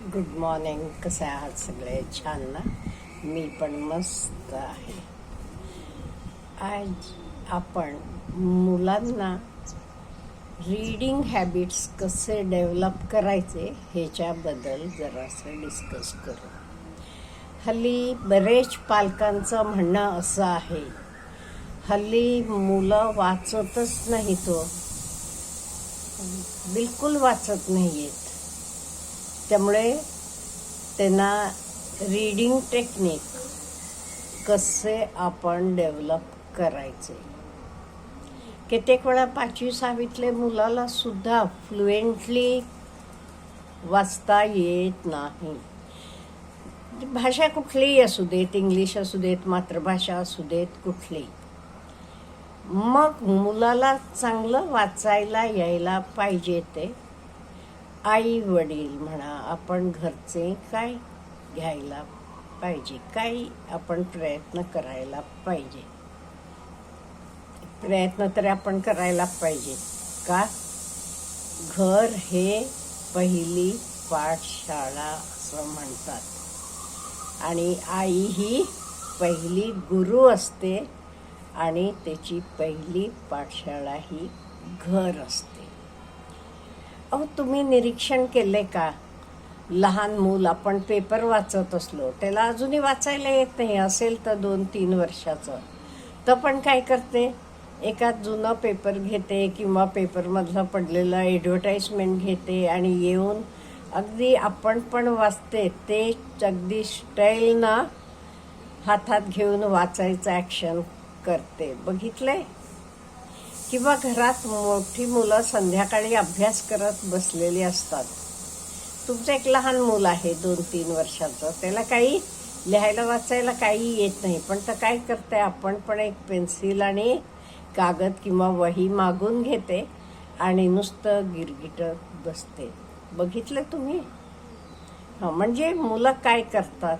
Good morning कसे आहात सगळे? छान ना? मी पण मस्त आहे. आज आपण मुलांना रीडिंग हॅबिट्स कसे डेव्हलप करायचे ह्याच्याबद्दल जरासं डिस्कस करू. हल्ली बरेच पालकांचं म्हणणं असं आहे हल्ली मुलं वाचतच नाही तो हो. बिलकुल वाचत नाही आहेत त्यामुळे त्यांना रीडिंग टेक्निक कसे आपण डेव्हलप करायचे. कित्येक वेळा पाचवी सहावीतले मुलाला सुद्धा फ्लुएंटली वाचता येत नाही. भाषा कुठलीही असू देत इंग्लिश असू देत मातृभाषा असू देत कुठली. मग मुलाला चांगलं वाचायला यायला पाहिजे ते. आई वडील म्हणा आपण घरचे काय घ्यायला पाहिजे? काही आपण प्रयत्न करायला पाहिजे? प्रयत्न तरी आपण करायला पाहिजे का? घर हे पहिली पाठशाळा असं म्हणतात. आणि आई ही पहिली गुरु असते आणि त्याची पहिली पाठशाळा ही घर असते. अहो तुम्ही निरीक्षण केले का? लहान मूल आपण पेपर वाचत असलो त्याला अजूनही वाचायला येत नाही असेल तर दोन तीन वर्षाचं. तर पण काय करते? एका जुनं पेपर घेते किंवा पेपरमधलं पडलेलं ॲडव्हर्टाईजमेंट घेते आणि येऊन अगदी आपण पण वाचते ते अगदी स्टाईलनं हातात घेऊन वाचायचं ॲक्शन करते. बघितलं आहे किंवा घरात मोठी मुलं संध्याकाळी अभ्यास करत बसलेली असतात. तुमचं एक लहान मूल आहे दोन तीन वर्षाचं. त्याला काही लिहायला वाचायला काही येत नाही. पण तर काय करते आपण पण एक पेन्सिल आणि कागद किंवा वही मागून घेते आणि नुसतं गिरगिटत बसते. बघितलं तुम्ही? हां म्हणजे मुलं काय करतात?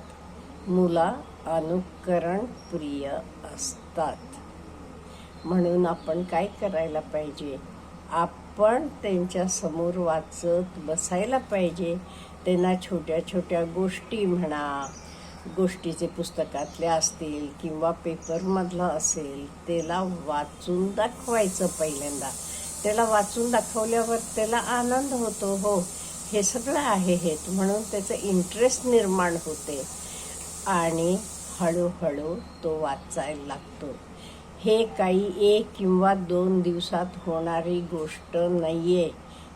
मुलं अनुकरण प्रिय असतात. म्हणून आपण काय करायला पाहिजे? आपण त्यांच्यासमोर वाचत बसायला पाहिजे. त्यांना छोट्या छोट्या गोष्टी म्हणा गोष्टीचे पुस्तकातले असतील किंवा पेपरमधलं असेल त्याला वाचून दाखवायचं पहिल्यांदा. त्याला वाचून दाखवल्यावर त्याला आनंद होतो हो. हे सगळं आहे हेत म्हणून त्याचं इंटरेस्ट निर्माण होते. आणि हळूहळू तो वाचायला लागतो. हे काही एक किंवा दोन दिवसात होणारी गोष्ट नाही आहे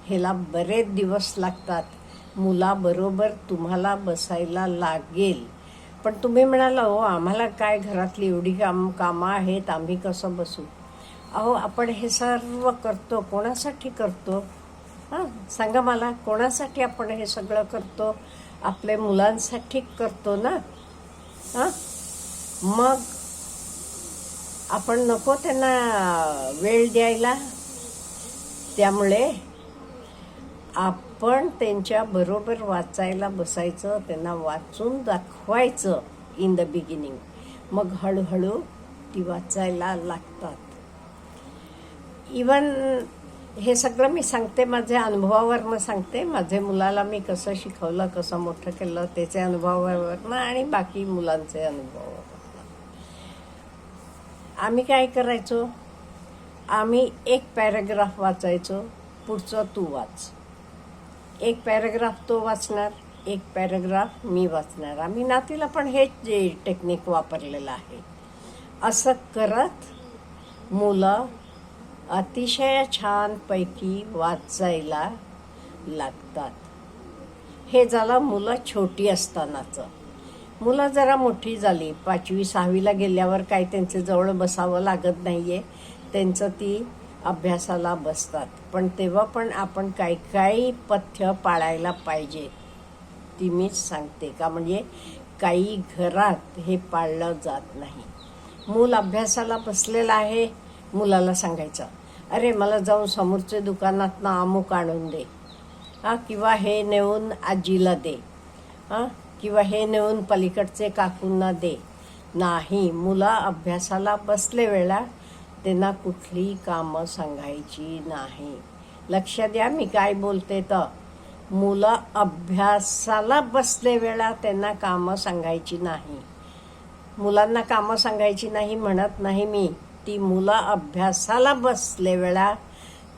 ह्याला बरेच दिवस लागतात. मुलाबरोबर तुम्हाला बसायला लागेल. पण तुम्ही म्हणाला हो आम्हाला काय घरातली एवढी काम कामं आहेत आम्ही कसं बसू? अहो आपण हे सर्व करतो. कोणासाठी करतो? हां सांगा मला कोणासाठी आपण हे सगळं करतो? आपल्या मुलांसाठी करतो ना? हां? मग आपण नको त्यांना वेळ द्यायला. त्यामुळे आपण त्यांच्या बरोबर वाचायला बसायचं त्यांना वाचून दाखवायचं इन द बिगिनिंग मग हळूहळू ती वाचायला लागतात. इवन हे सगळं मी सांगते माझ्या अनुभवावरनं सांगते. माझ्या मुलाला मी कसं शिकवलं कसं मोठं केलं त्याचे अनुभवावरनं आणि बाकी मुलांचे अनुभव. आम्ही काय करायचो? आम्ही एक पॅराग्राफ वाचायचो पुढचं तू वाच. एक पॅराग्राफ तो वाचणार एक पॅराग्राफ मी वाचणार. आम्ही नातीला पण हेच जे टेक्निक वापरलेलं आहे. असं करत मुलं अतिशय छानपैकी वाचायला लागतात. हे झालं मुलं छोटी असतानाचं. मुलं जरा मोठी झाली. पाचवी सहावीला गेल्यावर काय त्यांचे जवळ बसावं लागत नाही आहे त्यांचं ती अभ्यासाला बसतात. पण तेव्हा पण आपण काही काही पथ्य पाळायला पाहिजे. ती मीच सांगते का? म्हणजे काही घरात हे पाळलं जात नाही. मूल अभ्यासाला बसलेलं आहे. मुलाला सांगायचं अरे मला जाऊन समोरच्या दुकानातनं अमुक आणून दे. हां किंवा हे नेऊन आजीला दे. हां किंवा हे नेऊन पलीकडचे काकूंना दे. नाही मुलं अभ्यासाला बसले वेळा त्यांना कुठली कामं सांगायची नाही. लक्ष द्या मी काय बोलते तर मुलं अभ्यासाला बसले वेळा त्यांना कामं सांगायची नाही. मुलांना कामं सांगायची नाही म्हणत नाही मी. ती मुलं अभ्यासाला बसले वेळा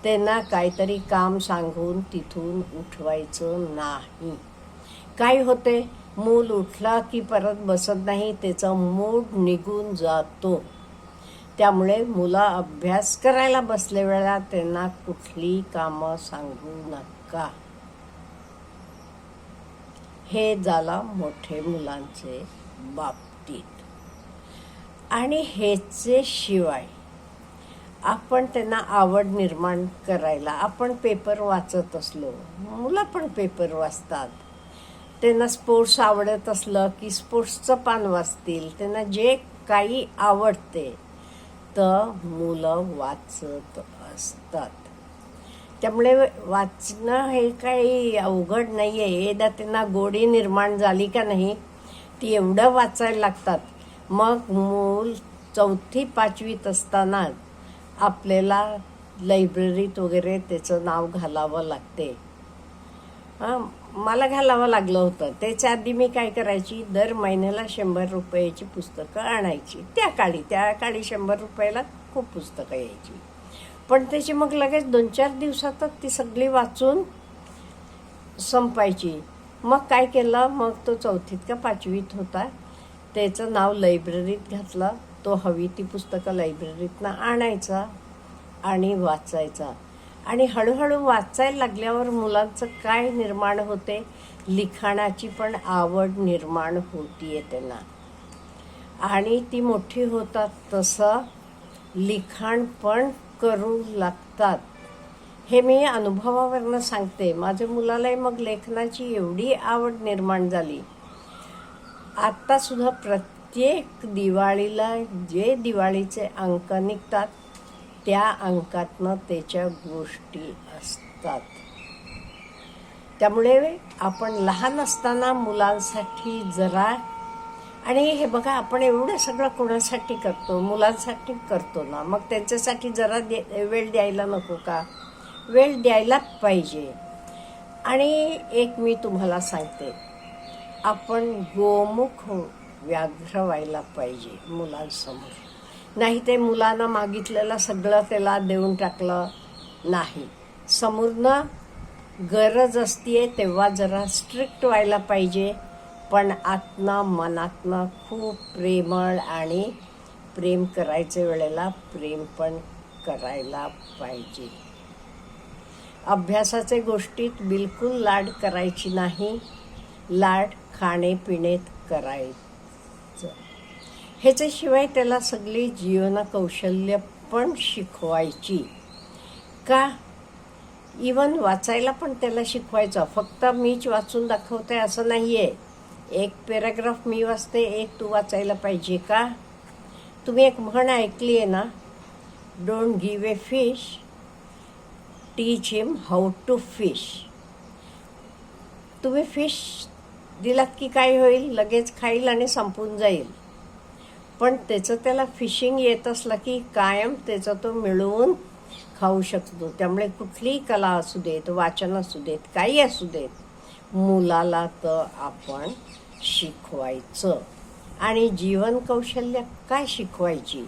त्यांना काहीतरी काम सांगून तिथून उठवायचं नाही. काय होते? मूल उठला की परत बसत नाही त्याचा मूड निघून जातो. त्यामुळे मुलं अभ्यास करायला बसले वेळा त्यांना कुठली कामं सांगू नका. हे झाला मोठे मुलांचे बाबतीत. आणि ह्याचे शिवाय आपण त्यांना आवड निर्माण करायला आपण पेपर वाचत असलो मुलं पण पेपर वाचतात. त्यांना स्पोर्ट्स आवडत असलं की स्पोर्ट्सचं पान वाचतील. त्यांना जे काही आवडते तर मुलं वाचत असतात. त्यामुळे वाचणं हे काही अवघड नाही आहे एकदा त्यांना गोडी निर्माण झाली का नाही ती एवढं वाचायला लागतात. मग मूल चौथी पाचवीत असताना आपल्याला लायब्ररीत वगैरे त्याचं नाव घालावं लागते. हां मला घालावं लागलं होतं. त्याच्या आधी मी काय करायची? दर महिन्याला शंभर रुपयाची पुस्तकं आणायची. त्या काळी त्या काळी शंभर रुपयाला खूप पुस्तकं यायची. पण त्याची मग लगेच दोन चार दिवसातच ती सगळी वाचून संपायची. मग काय केलं? मग तो चौथीत का पाचवीत होता. त्याचं नाव लायब्ररीत घातलं. तो हवी ती पुस्तकं लायब्ररीतनं आणायचा आणि वाचायचा. आणि हळूहळू वाचायला लागल्यावर मुलांचं काय निर्माण होते? लिखाणाची पण आवड निर्माण होतीये त्यांना. आणि ती मोठी होतात तसं लिखाण पण करू लागतात. हे मी अनुभवावरनं सांगते. माझ्या मुलालाही मग लेखनाची एवढी आवड निर्माण झाली. आत्तासुद्धा प्रत्येक दिवाळीला जे दिवाळीचे अंक निघतात त्या अंकातनं त्याच्या गोष्टी असतात. त्यामुळे आपण लहान असताना मुलांसाठी जरा आणि हे बघा आपण एवढं सगळं कोणासाठी करतो? मुलांसाठी करतो ना. मग त्यांच्यासाठी जरा दे वेळ द्यायला नको का? वेळ द्यायलाच पाहिजे. आणि एक मी तुम्हाला सांगते. आपण गोमुख व्याघ्र व्हायला पाहिजे मुलांसमोर. नाही ते मुलांना मागितलेलं सगळं त्याला देऊन टाकलं नाही. समोरनं गरज असतीये तेव्हा जरा स्ट्रिक्ट व्हायला पाहिजे पण आतनं मनातनं खूप प्रेमळ आणि प्रेम करायच्या वेळेला प्रेम पण करायला पाहिजे. अभ्यासाचे गोष्टीत बिलकुल लाड करायची नाही लाड खाणे पिणेत करायचं. ह्याच्याशिवाय त्याला सगळी जीवनकौशल्य पण शिकवायची. का? इवन वाचायला पण त्याला शिकवायचं. फक्त मीच वाचून दाखवते असं नाही आहे एक पॅराग्राफ मी वाचते एक तू वाचायला पाहिजे का? तुम्ही एक म्हण ऐकली आहे ना don't give a fish teach him how to fish तुम्ही फिश दिलात की काय होईल? लगेच खाईल आणि संपून जाईल. पण त्याचं त्याला फिशिंग येत असलं की कायम त्याचा तो मिळवून खाऊ शकतो. त्यामुळे कुठलीही कला असू देत वाचन असू देत काही असू देत मुलाला तर आपण शिकवायचं. आणि जीवन कौशल्य काय शिकवायची?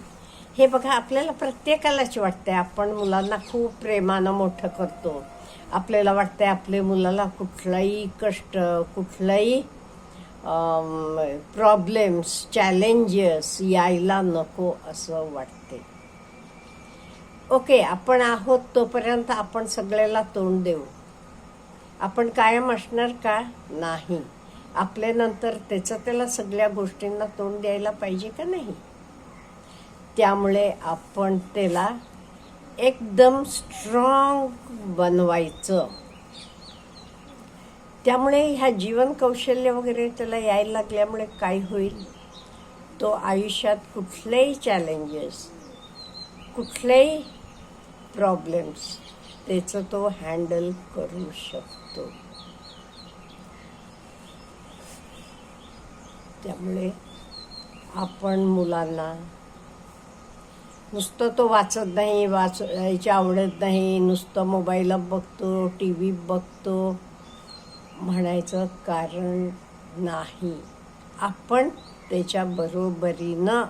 हे बघा आपल्याला प्रत्येकालाच वाटतंय. आपण मुलांना खूप प्रेमानं मोठं करतो. आपल्याला वाटतंय आपल्या मुलाला कुठलाही कष्ट कुठलाही प्रॉब्लेम्स चॅलेंजेस यायला नको असं वाटते. ओके आपण आहोत तोपर्यंत आपण सगळ्याला तोंड देऊ. आपण कायम असणार का? नाही. आपल्यानंतर त्याचं त्याला सगळ्या गोष्टींना तोंड द्यायला पाहिजे का नाही? त्यामुळे आपण त्याला एकदम स्ट्रॉंग बनवायचं. त्यामुळे ह्या जीवन कौशल्य वगैरे त्याला यायला लागल्यामुळे काय होईल? तो आयुष्यात कुठलेही चॅलेंजेस कुठलेही प्रॉब्लेम्स त्याचं तो हँडल करू शकतो. त्यामुळे आपण मुलांना नुसतं तो वाचत नाही वाचायची आवडत नाही नुसतं मोबाईलात बघतो टी व्ही बघतो. म्हणायचं कारण नाही. आपण त्याच्या बरोबरीनं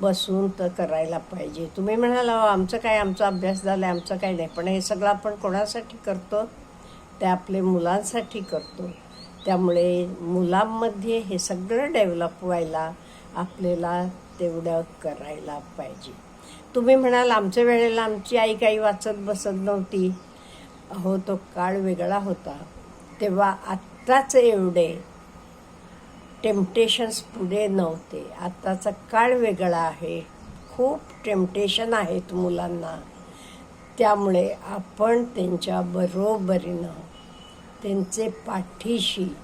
बसून तर करायला पाहिजे. तुम्ही म्हणाला आमचं काय आमचा अभ्यास झाला आहे आमचं काय नाही. पण हे सगळं आपण कोणासाठी करतो? ते आपले मुलांसाठी करतो. त्यामुळे मुलांमध्ये हे सगळं डेव्हलप व्हायला आपल्याला तेवढं करायला पाहिजे. तुम्ही म्हणाल आमच्या वेळेला आमची आई काही वाचत बसत नव्हती. हो तो काळ वेगळा होता. तेव्हा आत्ताच एवढे टेम्पटेशन्स पुढे नव्हते. आत्ताचा काळ वेगळा आहे. खूप टेम्पटेशन आहेत मुलांना. त्यामुळे आपण त्यांच्या बरोबरीनं त्यांचे पाठीशी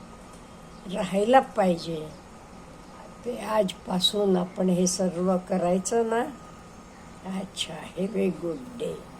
राहायला पाहिजे. ते आजपासून आपण हे सर्व करायचं ना? अच्छा हे वे गुड डे